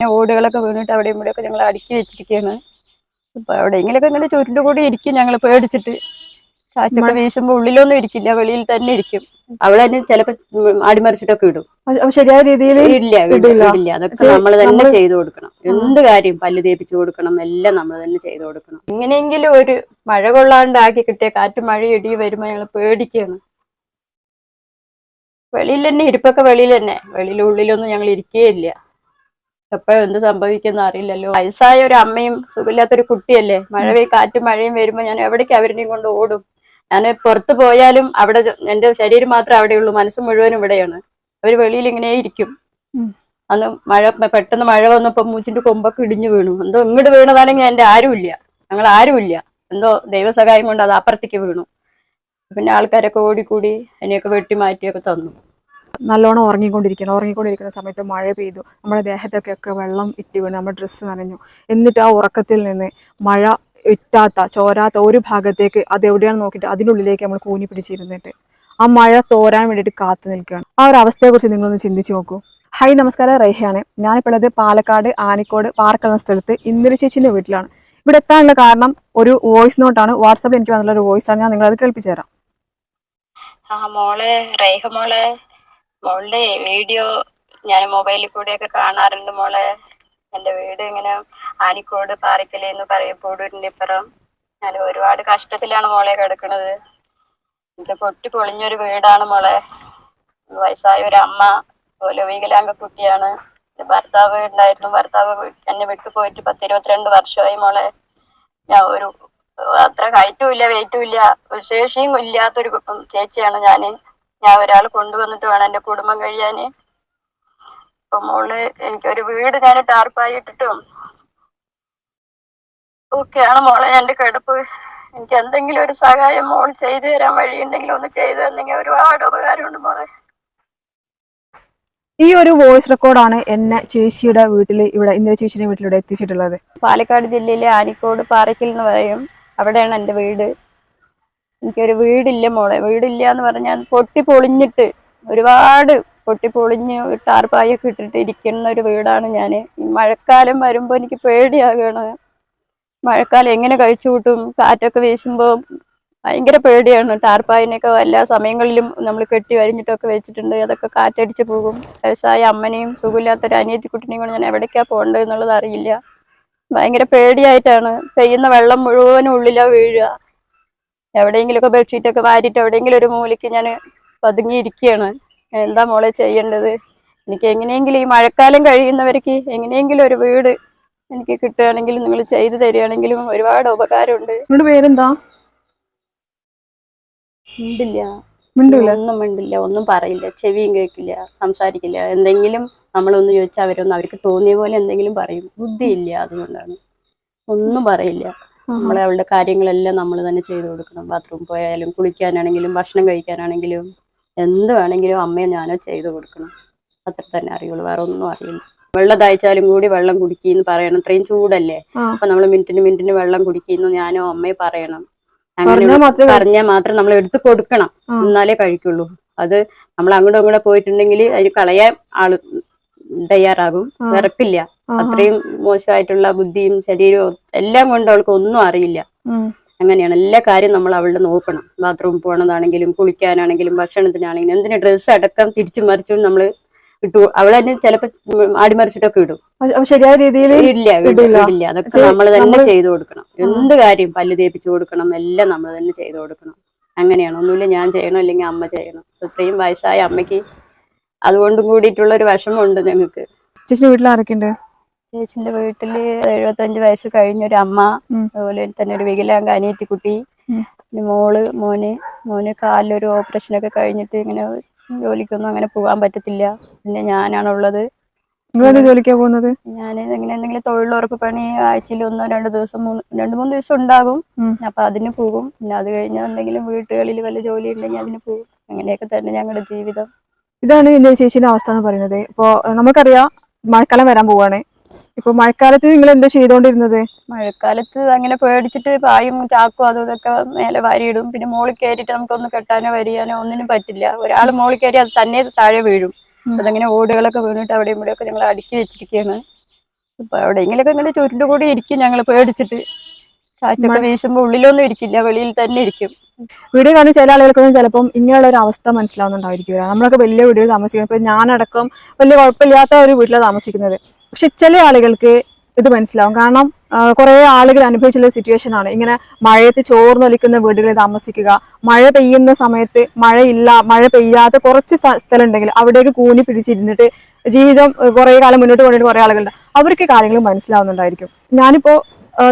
ഓടുകളൊക്കെ വീണിട്ട് അവിടെയും ഇവിടെയൊക്കെ ഞങ്ങൾ അടുക്കി വെച്ചിരിക്കുകയാണ് അപ്പൊ എവിടെയെങ്കിലൊക്കെ ഇങ്ങനെ ചുരുണ്ട് കൂടി ഇരിക്കും ഞങ്ങൾ പേടിച്ചിട്ട്. കാറ്റൊക്കെ വീശുമ്പോ ഉള്ളിലൊന്നും ഇരിക്കില്ല വെളിയിൽ തന്നെ ഇരിക്കും. അവിടെ തന്നെ ചിലപ്പോ അടിമറിച്ചിട്ടൊക്കെ ഇടും. ശരിയായ രീതിയിൽ ഇല്ല ഇടില്ല. അതൊക്കെ നമ്മൾ തന്നെ ചെയ്തു കൊടുക്കണം. എന്ത് കാര്യം പല്ല് തേപ്പിച്ചു കൊടുക്കണം എല്ലാം നമ്മൾ തന്നെ ചെയ്തു കൊടുക്കണം. ഇങ്ങനെയെങ്കിലും ഒരു മഴ കൊള്ളാണ്ട് ആക്കി കിട്ടിയ കാറ്റ് മഴ ഇടി വരുമ്പോ ഞങ്ങൾ പേടിക്കുകയാണ് വെളിയിൽ തന്നെ ഇരിപ്പൊക്കെ വെളിയിൽ തന്നെ. വെളിയിൽ ഉള്ളിലൊന്നും ഞങ്ങൾ ഇരിക്കുകയില്ല എപ്പോ എന്ത് സംഭവിക്കുന്ന അറിയില്ലല്ലോ. വയസ്സായ ഒരു അമ്മയും സുഖമില്ലാത്തൊരു കുട്ടിയല്ലേ? മഴ പെയ്യും കാറ്റും മഴയും വരുമ്പോ ഞാൻ എവിടേക്ക് അവരിനെയും കൊണ്ട് ഓടും? ഞാൻ പുറത്തു പോയാലും അവിടെ എന്റെ ശരീരം മാത്രമേ അവിടെയുള്ളൂ മനസ്സ് മുഴുവനും ഇവിടെയാണ്. അവർ വെളിയിൽ ഇങ്ങനെ ഇരിക്കും. അന്ന് മഴ പെട്ടെന്ന് മഴ വന്നപ്പോ മൂച്ചിന്റെ കൊമ്പൊക്കെ ഇടിഞ്ഞു വീണു. എന്തോ ഇങ്ങോട്ട് വീണതാണെങ്കിൽ എന്റെ ആരുമില്ല. ഞങ്ങൾ ആരുമില്ല. എന്തോ ദൈവസഹായം കൊണ്ട് അത് അപ്പുറത്തേക്ക് വീണു. പിന്നെ ആൾക്കാരൊക്കെ ഓടിക്കൂടി അതിനെയൊക്കെ വെട്ടി മാറ്റിയൊക്കെ തന്നു. നല്ലോണം ഉറങ്ങിക്കൊണ്ടിരിക്കണം. ഉറങ്ങിക്കൊണ്ടിരിക്കുന്ന സമയത്ത് മഴ പെയ്തു. നമ്മുടെ ദേഹത്തൊക്കെ ഒക്കെ വെള്ളം ഇറ്റി വീണ്. നമ്മുടെ ഡ്രസ്സ് നനഞ്ഞു. എന്നിട്ട് ആ ഉറക്കത്തിൽ നിന്ന് മഴ ഇറ്റാത്ത ചോരാത്ത ഒരു ഭാഗത്തേക്ക് അത് എവിടെയാണ് നോക്കിയിട്ട് അതിനുള്ളിലേക്ക് നമ്മൾ കൂനി പിടിച്ചിരുന്നിട്ട് ആ മഴ തോരാൻ വേണ്ടിയിട്ട് കാത്തു നിൽക്കുകയാണ്. ആ ഒരു അവസ്ഥയെക്കുറിച്ച് നിങ്ങളൊന്ന് ചിന്തിച്ചു നോക്കൂ. ഹായ് നമസ്കാരം. റേഹയാണ് ഞാനിപ്പോൾ ഉള്ളത് പാലക്കാട് ആനിക്കോട് പാർക്ക് എന്ന സ്ഥലത്ത് ഇന്ദിര ചേച്ചിന്റെ വീട്ടിലാണ്. ഇവിടെ എത്താനുള്ള കാരണം ഒരു വോയിസ് നോട്ടാണ് വാട്സാപ്പിൽ എനിക്ക് വന്നുള്ള ഒരു വോയിസ് ആണ്. ഞാൻ നിങ്ങളത് കേൾപ്പിച്ചു തരാം. ആ മോളെ റേഹ മോളെ. മോളുടെ വീഡിയോ ഞാൻ മൊബൈലിൽ കൂടെയൊക്കെ കാണാറുണ്ട് മോളെ. എന്റെ വീട് ഇങ്ങനെ ആനിക്കോട് പാറയ്ക്കൽ എന്ന് പറയും പൂടൂരിന്റെ ഇപ്പുറം ഞാൻ ഒരുപാട് കഷ്ടത്തിലാണ് മോളെ കിടക്കുന്നത് എന്റെ പൊട്ടി പൊളിഞ്ഞൊരു വീടാണ് മോളെ. വയസ്സായ ഒരു അമ്മ പോലെ വീകലാംഗ കുട്ടിയാണ്. ഭർത്താവ് ഉണ്ടായിരുന്നു. ഭർത്താവ് എന്നെ വിട്ടു പോയിട്ട് പത്ത് ഇരുപത്തിരണ്ട് വർഷമായി മോളെ. ഞാൻ ഒരു അത്ര ഹൈറ്റും ഇല്ല വെയിറ്റും ഇല്ല. ഒരു ശേഷിയും ഇല്ലാത്തൊരു ചേച്ചിയാണ് ഞാൻ. ഞാൻ ഒരാൾ കൊണ്ടുവന്നിട്ട് വേണം എന്റെ കുടുംബം കഴിയാന്. അപ്പൊ മോൾ എനിക്കൊരു വീട് ഞാൻ ടാർപ്പായിട്ടിട്ടും ഒക്കെയാണ് മോളെ എന്റെ കിടപ്പ്. എനിക്ക് എന്തെങ്കിലും ഒരു സഹായം മോൾ ചെയ്തു തരാൻ വഴിയുണ്ടെങ്കിൽ ഒന്ന് ചെയ്തു തന്നെങ്കിൽ ഒരുപാട് ഉപകാരമുണ്ട് മോളെ. ഈ ഒരു വോയിസ് റെക്കോർഡാണ് എന്നെ ചേച്ചിയുടെ വീട്ടിൽ ഇവിടെ ഇന്ദിര ചേച്ചിയുടെ വീട്ടിലൂടെ എത്തിച്ചിട്ടുള്ളത്. പാലക്കാട് ജില്ലയിലെ ആനിക്കോട് പാറയ്ക്കൽ എന്ന് പറയും. അവിടെയാണ് എന്റെ വീട്. എനിക്കൊരു വീടില്ല മോളെ. വീടില്ല എന്ന് പറഞ്ഞാൽ പൊട്ടി പൊളിഞ്ഞിട്ട് ഒരുപാട് പൊട്ടി പൊളിഞ്ഞ് ടാർപ്പായൊക്കെ ഇട്ടിട്ട് ഇരിക്കുന്ന ഒരു വീടാണ് ഞാൻ മഴക്കാലം വരുമ്പോൾ എനിക്ക് പേടിയാകണം. മഴക്കാലം എങ്ങനെ കഴിച്ചു കൂട്ടും? കാറ്റൊക്കെ വീശുമ്പോൾ ഭയങ്കര പേടിയാണ്. ടാർപ്പായിനൊക്കെ എല്ലാ സമയങ്ങളിലും നമ്മൾ കെട്ടി വരിഞ്ഞിട്ടൊക്കെ വെച്ചിട്ടുണ്ട്. അതൊക്കെ കാറ്റടിച്ച് പോകും. വയസ്സായ അമ്മനെയും സുഖമില്ലാത്തൊരു അനിയത്തിക്കുട്ടിനെയും കൊണ്ട് ഞാൻ എവിടേക്കാ പോകേണ്ടത് എന്നുള്ളത് അറിയില്ല. ഭയങ്കര പേടിയായിട്ടാണ്. പെയ്യുന്ന വെള്ളം മുഴുവനും ഉള്ളിലാണ് വീഴുക. എവിടെയെങ്കിലുമൊക്കെ ബെഡ്ഷീറ്റൊക്കെ വാരിയിട്ട് എവിടെയെങ്കിലും ഒരു മൂലയ്ക്ക് ഞാൻ പതുങ്ങിയിരിക്കുകയാണ്. എന്താ മോളെ ചെയ്യേണ്ടത്? എനിക്ക് എങ്ങനെയെങ്കിലും ഈ മഴക്കാലം കഴിയുന്നവർക്ക് എങ്ങനെയെങ്കിലും ഒരു വീട് എനിക്ക് കിട്ടുകയാണെങ്കിൽ നിങ്ങൾ ചെയ്തു തരികയാണെങ്കിലും ഒരുപാട് ഉപകാരമുണ്ട്. നിങ്ങളുടെ പേരെന്താ? മിണ്ടില്ല. മിണ്ടൂല? ഒന്നും മിണ്ടില്ല. ഒന്നും പറയില്ല. ചെവിയും കേൾക്കില്ല. സംസാരിക്കില്ല. എന്തെങ്കിലും നമ്മളൊന്ന് ചോദിച്ചാൽ അവരൊന്നും അവർക്ക് തോന്നിയ പോലെ എന്തെങ്കിലും പറയും. ബുദ്ധിയില്ല അതുകൊണ്ടാണ്. ഒന്നും പറയില്ല. നമ്മൾ അവളുടെ കാര്യങ്ങളെല്ലാം നമ്മൾ തന്നെ ചെയ്തു കൊടുക്കണം. ബാത്റൂം പോയാലും കുളിക്കാനാണെങ്കിലും ഭക്ഷണം കഴിക്കാനാണെങ്കിലും എന്ത് വേണമെങ്കിലും അമ്മയെ ഞാനോ ചെയ്തു കൊടുക്കണം. അത്ര തന്നെ അറിയുള്ളൂ. വേറെ ഒന്നും അറിയില്ല. വെള്ളം തയ്ച്ചാലും കൂടി വെള്ളം കുടിക്കുന്നു പറയണം. ഇത്രയും ചൂടല്ലേ. അപ്പൊ നമ്മൾ മിനിറ്റിന് മിനിറ്റിന് വെള്ളം കുടിക്കുന്നു ഞാനോ അമ്മയെ പറയണം. അങ്ങനെ പറഞ്ഞാൽ മാത്രം നമ്മൾ എടുത്തു കൊടുക്കണം. എന്നാലേ കഴിക്കുള്ളൂ. അത് നമ്മൾ അങ്ങോട്ടും ഇങ്ങോട്ടും പോയിട്ടുണ്ടെങ്കിൽ അതിന് കളയാൻ ആൾ തയ്യാറാകും. ആഹാ. അത്രയും മോശമായിട്ടുള്ള ബുദ്ധിയും ശരീരവും എല്ലാം കൊണ്ട് അവൾക്ക് ഒന്നും അറിയില്ല. അങ്ങനെയാണ് എല്ലാ കാര്യം നമ്മൾ അവളുടെ നോക്കണം. ബാത്റൂം പോകണതാണെങ്കിലും കുളിക്കാനാണെങ്കിലും ഭക്ഷണത്തിനാണെങ്കിലും എന്തിനു ഡ്രസ്സ് അടക്കം തിരിച്ചു മറിച്ചും നമ്മൾ ഇട്ടു. അവളെന്നെ ചിലപ്പോ ആടിമറിച്ചിട്ടൊക്കെ ഇടും. ശരിയായ രീതിയിൽ ഇല്ല ഇല്ല അതൊക്കെ നമ്മൾ തന്നെ ചെയ്തു കൊടുക്കണം. എന്ത് കാര്യം പല്ല് തേപ്പിച്ചു കൊടുക്കണം എല്ലാം നമ്മൾ തന്നെ ചെയ്തു കൊടുക്കണം. അങ്ങനെയാണ്. ഒന്നുമില്ല ഞാൻ ചെയ്യണം അല്ലെങ്കിൽ അമ്മ ചെയ്യണം. ഇത്രയും വയസ്സായ അമ്മയ്ക്ക് അതുകൊണ്ടും കൂടിയിട്ടുള്ള ഒരു വിഷമമുണ്ട് ഞങ്ങൾക്ക്. ചേച്ചി വീട്ടിൽ ആരൊക്കെയുണ്ട്? ചേച്ചിന്റെ വീട്ടിൽ എഴുപത്തഞ്ച് വയസ്സ് കഴിഞ്ഞൊരു അമ്മ. അതുപോലെ തന്നെ ഒരു വികലാംഗ അനിയത്തിക്കുട്ടി മോൾ മോന്. മോന് കാലിലൊരു ഓപ്പറേഷനൊക്കെ കഴിഞ്ഞിട്ട് ഇങ്ങനെ ജോലിക്കൊന്നും അങ്ങനെ പോകാൻ പറ്റത്തില്ല. പിന്നെ ഞാനാണുള്ളത്. ജോലിക്കാ പോകുന്നത്? ഞാൻ ഇങ്ങനെ എന്തെങ്കിലും തൊഴിലുറപ്പ് പണി ആഴ്ചയിൽ ഒന്നോ രണ്ടോ ദിവസം മൂന്ന് രണ്ടു മൂന്ന് ദിവസം ഉണ്ടാകും. അപ്പൊ അതിന് പോകും. പിന്നെ അത് കഴിഞ്ഞാൽ എന്തെങ്കിലും വീട്ടുകളിൽ വല്ല ജോലി ഉണ്ടെങ്കിൽ അതിന് പോകും. അങ്ങനെയൊക്കെ തന്നെ ഞങ്ങളുടെ ജീവിതം. ഇതാണ് എന്റെ ചേച്ചിന്റെ അവസ്ഥ എന്ന് പറയുന്നത്. ഇപ്പോ നമുക്കറിയാം മഴക്കാലം വരാൻ പോവാണ്. ഇപ്പൊ മഴക്കാലത്ത് നിങ്ങൾ എന്താ ചെയ്തോണ്ടിരുന്നത്? മഴക്കാലത്ത് അങ്ങനെ പേടിച്ചിട്ട് പായും ചാക്കും അതും ഇതൊക്കെ മേലെ വാരിയിടും. പിന്നെ മോളിൽ കയറിയിട്ട് നമുക്കൊന്ന് കെട്ടാനോ വരിയാനോ ഒന്നിനും പറ്റില്ല. ഒരാൾ മോളിൽ കയറി അത് തന്നെ താഴെ വീഴും. അതങ്ങനെ ഓടുകളൊക്കെ വീണിട്ട് അവിടെയും ഇവിടെയൊക്കെ ഞങ്ങൾ അടുക്കി വെച്ചിരിക്കുകയാണ്. ഇപ്പൊ എവിടെയെങ്കിലൊക്കെ ഇങ്ങനെ ചുരുണ്ടുകൂടി ഇരിക്കും ഞങ്ങൾ പേടിച്ചിട്ട്. കാറ്റൊക്കെ വീശുമ്പോ ഉള്ളിലൊന്നും ഇരിക്കില്ല വെളിയിൽ തന്നെ ഇരിക്കും. വീഡിയോ കാണുന്ന ചില ആളുകൾക്കൊന്നും ചിലപ്പം ഇങ്ങനെയുള്ള ഒരു അവസ്ഥ മനസ്സിലാവുന്നുണ്ടായിരിക്കില്ല നമ്മളൊക്കെ വലിയ വീടുകൾ താമസിക്കുന്നത് ഇപ്പൊ ഞാനടക്കം വലിയ കുഴപ്പമില്ലാത്ത ഒരു വീട്ടിലാണ് താമസിക്കുന്നത്. പക്ഷെ ചില ആളുകൾക്ക് ഇത് മനസ്സിലാവും. കാരണം കുറെ ആളുകൾ അനുഭവിച്ചുള്ള സിറ്റുവേഷൻ ആണ്. ഇങ്ങനെ മഴയത്ത് ചോർന്നൊലിക്കുന്ന വീടുകളിൽ താമസിക്കുക മഴ പെയ്യുന്ന സമയത്ത് മഴയില്ല മഴ പെയ്യാത്ത കുറച്ച് സ്ഥ- സ്ഥലം ഉണ്ടെങ്കിൽ അവിടേക്ക് കൂനി പിടിച്ചിരുന്നിട്ട് ജീവിതം കുറെ കാലം മുന്നോട്ട് കൊണ്ടിട്ട് കുറെ ആളുകളുണ്ട്. അവർക്ക് കാര്യങ്ങൾ മനസ്സിലാവുന്നുണ്ടായിരിക്കും. ഞാനിപ്പോ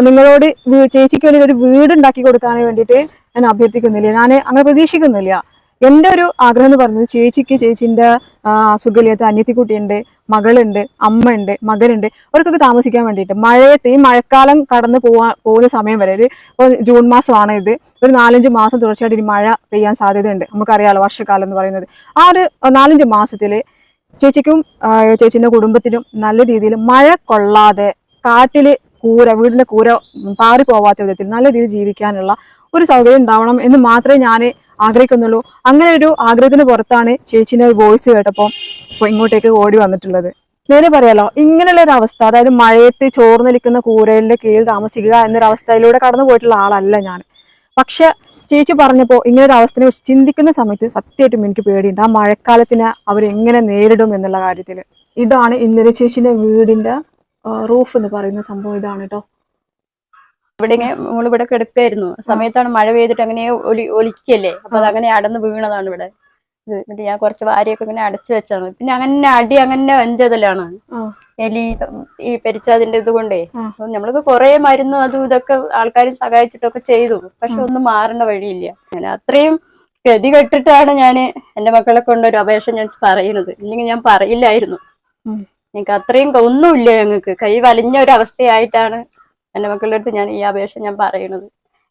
നിങ്ങളോട് ചേച്ചിക്ക് വേണ്ടി ഒരു വീട് ഉണ്ടാക്കി കൊടുക്കാൻ വേണ്ടിയിട്ട് ഞാൻ അഭ്യർത്ഥിക്കുന്നില്ല. ഞാൻ അങ്ങനെ പ്രതീക്ഷിക്കുന്നില്ല. എന്റെ ഒരു ആഗ്രഹം എന്ന് പറയുന്നത് ചേച്ചിക്ക് ചേച്ചിന്റെ സുഖലിയത്ത് അനിയത്തിക്കുട്ടിയുണ്ട് മകളുണ്ട് അമ്മയുണ്ട് മകനുണ്ട് അവർക്കൊക്കെ താമസിക്കാൻ വേണ്ടിയിട്ട്. മഴയത്ത് ഈ മഴക്കാലം കടന്നു പോവാ പോകുന്ന സമയം വരെ ഒരു ഇപ്പോൾ ജൂൺ മാസമാണ് ഇത്. ഒരു നാലഞ്ച് മാസം തുടർച്ചയായിട്ട് ഇനി മഴ പെയ്യാൻ സാധ്യതയുണ്ട്. നമുക്കറിയാലോ വർഷക്കാലം എന്ന് പറയുന്നത്. ആ ഒരു നാലഞ്ച് മാസത്തിൽ ചേച്ചിക്കും ചേച്ചിന്റെ കുടുംബത്തിനും നല്ല രീതിയിൽ മഴ കൊള്ളാതെ കാറ്റിൽ കൂര വീടിന്റെ കൂര പാറി പോവാത്ത വിധത്തിൽ നല്ല രീതിയിൽ ജീവിക്കാനുള്ള ഒരു സൗകര്യം ഉണ്ടാവണം എന്ന് മാത്രമേ ഞാൻ ആഗ്രഹിക്കുന്നുള്ളൂ. അങ്ങനെ ഒരു ആഗ്രഹത്തിന് പുറത്താണ് ചേച്ചിന്റെ വോയിസ് കേട്ടപ്പോൾ ഇങ്ങോട്ടേക്ക് ഓടി വന്നിട്ടുള്ളത്. നേരെ പറയാലോ ഇങ്ങനെയുള്ള ഒരു അവസ്ഥ അതായത് മഴയത്ത് ചോർന്നൊലിക്കുന്ന കൂരലിന്റെ കീഴിൽ താമസിക്കുക എന്നൊരു അവസ്ഥയിലൂടെ കടന്നു പോയിട്ടുള്ള ആളല്ല ഞാൻ പക്ഷെ ചേച്ചി പറഞ്ഞപ്പോൾ ഇങ്ങനെ ഒരു അവസ്ഥയെ കുറിച്ച് ചിന്തിക്കുന്ന സമയത്ത് സത്യമായിട്ടും എനിക്ക് പേടിയുണ്ട്. ആ മഴക്കാലത്തിന് അവരെങ്ങനെ നേരിടും എന്നുള്ള കാര്യത്തിൽ ഇതാണ് ഇന്നലെ ചേച്ചിന്റെ വീടിന്റെ റൂഫ് എന്ന് പറയുന്ന സംഭവം ഇതാണ് കേട്ടോ ഇവിടെ ഇങ്ങനെ മോൾ ഇവിടെ കിടക്കായിരുന്നു. സമയത്താണ് മഴ പെയ്തിട്ട് അങ്ങനെ ഒലി ഒലിക്കല്ലേ? അപ്പൊ അതങ്ങനെ അങ്ങനെ അടന്ന് വീണതാണ് ഇവിടെ. എന്നിട്ട് ഞാൻ കുറച്ച് വാരിയൊക്കെ ഇങ്ങനെ അടച്ചു വെച്ചാണ്. പിന്നെ അങ്ങനെ അടി അങ്ങനെ വഞ്ചതലാണ്. എലി ഈ പെരിച്ചതിന്റെ ഇത് കൊണ്ടേ. നമ്മൾക്ക് കുറെ മരുന്നും അതും ഇതൊക്കെ ആൾക്കാരും സഹായിച്ചിട്ടൊക്കെ ചെയ്തു. പക്ഷെ ഒന്നും മാറേണ്ട വഴിയില്ല. ഞാൻ അത്രയും ഗതി കെട്ടിട്ടാണ് ഞാൻ എന്റെ മക്കളെ കൊണ്ടൊരു അപേക്ഷ ഞാൻ പറയുന്നത്. ഇല്ലെങ്കിൽ ഞാൻ പറയില്ലായിരുന്നു. ഞങ്ങൾക്ക് അത്രയും ഒന്നുമില്ല ഞങ്ങൾക്ക്. കൈ വലിഞ്ഞ ഒരു അവസ്ഥയായിട്ടാണ് എന്റെ മക്കളുടെ അടുത്ത് ഞാൻ ഈ അപേക്ഷ ഞാൻ പറയുന്നത്.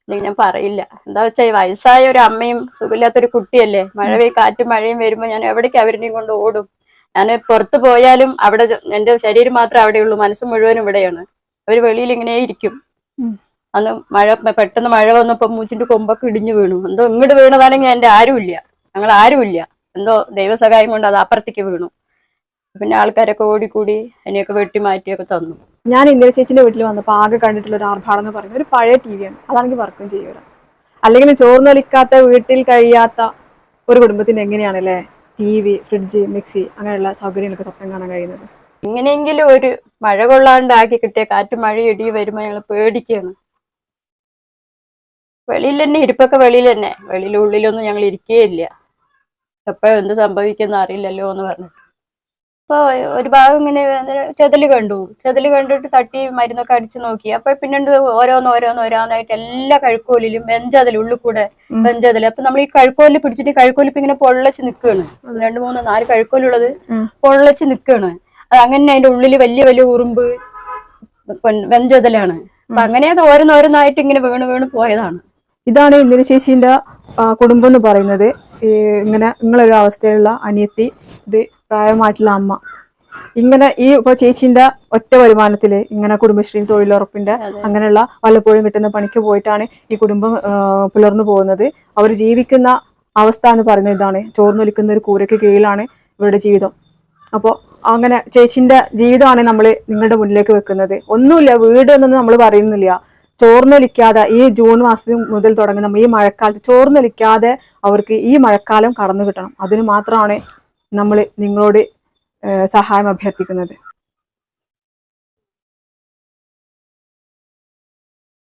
അല്ലെങ്കിൽ ഞാൻ പറയില്ല. എന്താ വെച്ചാൽ ഈ വയസ്സായ ഒരു അമ്മയും സുഖമില്ലാത്തൊരു കുട്ടിയല്ലേ? മഴ പെയ്യും കാറ്റും മഴയും വരുമ്പോൾ ഞാൻ എവിടേക്ക് അവരുടെയും കൊണ്ട് ഓടും? ഞാൻ പുറത്ത് പോയാലും അവിടെ എന്റെ ശരീരം മാത്രമേ അവിടെയുള്ളൂ മനസ്സ് മുഴുവനും ഇവിടെയാണ്. അവർ വെളിയിൽ ഇങ്ങനെ ഇരിക്കും. അന്ന് മഴ പെട്ടെന്ന് മഴ വന്നപ്പോൾ മൂച്ചിന്റെ കൊമ്പൊക്കെ ഇടിഞ്ഞു വീണു. എന്തോ ഇങ്ങോട്ട് വീണതാണെങ്കിൽ എന്റെ ആരുമില്ല. ഞങ്ങൾ ആരുമില്ല. എന്തോ ദൈവസഹായം കൊണ്ട് അത് അപ്പുറത്തേക്ക് വീണു. പിന്നെ ആൾക്കാരൊക്കെ ഓടിക്കൂടി അതിനെയൊക്കെ വെട്ടി മാറ്റിയൊക്കെ തന്നു. ഞാൻ ഇന്ദിര ചേച്ചിന്റെ വീട്ടിൽ വന്നപ്പോൾ ആകെ കണ്ടിട്ടുള്ള ഒരു ആർഭാടം എന്ന് പറയുന്നത് ഒരു പഴയ ടി വിയാണ് അതാണെങ്കിൽ വർക്കും ചെയ്യൂല. അല്ലെങ്കിൽ ചോർന്നൊലിക്കാത്ത വീട്ടിൽ കഴിയാത്ത ഒരു കുടുംബത്തിന് എങ്ങനെയാണ് അല്ലേ? ടി വി ഫ്രിഡ്ജ് മിക്സി അങ്ങനെയുള്ള സൗകര്യങ്ങളൊക്കെ സ്വപ്നം കാണാൻ കഴിയുന്നത്. ഇങ്ങനെയെങ്കിലും ഒരു മഴ കൊള്ളാണ്ടാക്കി കിട്ടിയ കാറ്റ് മഴ ഇടി വരുമ്പോ ഞങ്ങൾ പേടിക്കുകയാണ് വെളിയിൽ തന്നെ ഇരിപ്പൊക്കെ വെളിയിൽ തന്നെ. വെളിയിൽ ഉള്ളിലൊന്നും ഞങ്ങൾ ഇരിക്കുകയില്ല എപ്പോഴും എന്ത് സംഭവിക്കുന്ന അറിയില്ലല്ലോ എന്ന് പറഞ്ഞിട്ട്. ഇപ്പൊ ഒരു ഭാഗം ഇങ്ങനെ ചെതൽ കണ്ടു. ചെതൽ കണ്ടിട്ട് തട്ടി മരുന്നൊക്കെ അടിച്ചു നോക്കി. അപ്പൊ പിന്നീട് ഓരോന്ന് ഓരോന്ന് ഓരോന്നായിട്ട് എല്ലാ കഴുക്കോലിലും വെഞ്ചതിൽ ഉള്ളിൽ കൂടെ. വെഞ്ചതിൽ അപ്പൊ നമ്മൾ ഈ കഴുക്കോലിൽ പിടിച്ചിട്ട് കഴുക്കോലിൽ ഇപ്പൊ ഇങ്ങനെ പൊള്ളച്ച് നിൽക്കുകയാണ് രണ്ട് മൂന്ന് നാല് കഴുക്കോലുള്ളത്. പൊള്ളച്ച് നിൽക്കുകയാണ് അത് അങ്ങനെ അതിന്റെ ഉള്ളിൽ വലിയ വലിയ ഉറുമ്പ് വെഞ്ചതലാണ് അപ്പൊ അങ്ങനെ അത് ഓരോന്നോരോന്നായിട്ട് ഇങ്ങനെ വീണ് വീണ് പോയതാണ്. ഇതാണ് ഇന്ദ്രശേഷിന്റെ കുടുംബം എന്ന് പറയുന്നത്. ഇങ്ങനെ നിങ്ങളൊരു അവസ്ഥയിലുള്ള അനിയത്തി ഇത് പ്രായമായിട്ടുള്ള അമ്മ. ഇങ്ങനെ ഈ ഇപ്പൊ ചേച്ചിന്റെ ഒറ്റ വരുമാനത്തിൽ ഇങ്ങനെ കുടുംബശ്രീ തൊഴിലുറപ്പിന്റെ. അങ്ങനെയുള്ള വല്ലപ്പോഴും കിട്ടുന്ന പണിക്ക് പോയിട്ടാണ് ഈ കുടുംബം പുലർന്നു പോകുന്നത്. അവർ ജീവിക്കുന്ന അവസ്ഥ എന്ന് പറയുന്നത് ഇതാണ്. ചോർന്നൊലിക്കുന്ന ഒരു കൂരയ്ക്ക് കീഴിലാണ് ഇവരുടെ ജീവിതം. അപ്പോൾ അങ്ങനെ ചേച്ചിന്റെ ജീവിതമാണ് നമ്മൾ നിങ്ങളുടെ മുന്നിലേക്ക് വെക്കുന്നത്. ഒന്നുമില്ല വീട് എന്നൊന്നും നമ്മൾ പറയുന്നില്ല. ചോർന്നൊലിക്കാതെ ഈ ജൂൺ മാസം മുതൽ തുടങ്ങി നമ്മൾ ഈ മഴക്കാലത്ത് ചോർന്നൊലിക്കാതെ അവർക്ക് ഈ മഴക്കാലം കടന്നു കിട്ടണം. അതിന് മാത്രമാണ് നമ്മൾ നിങ്ങളോട് സഹായം അഭ്യർത്ഥിക്കുന്നത്.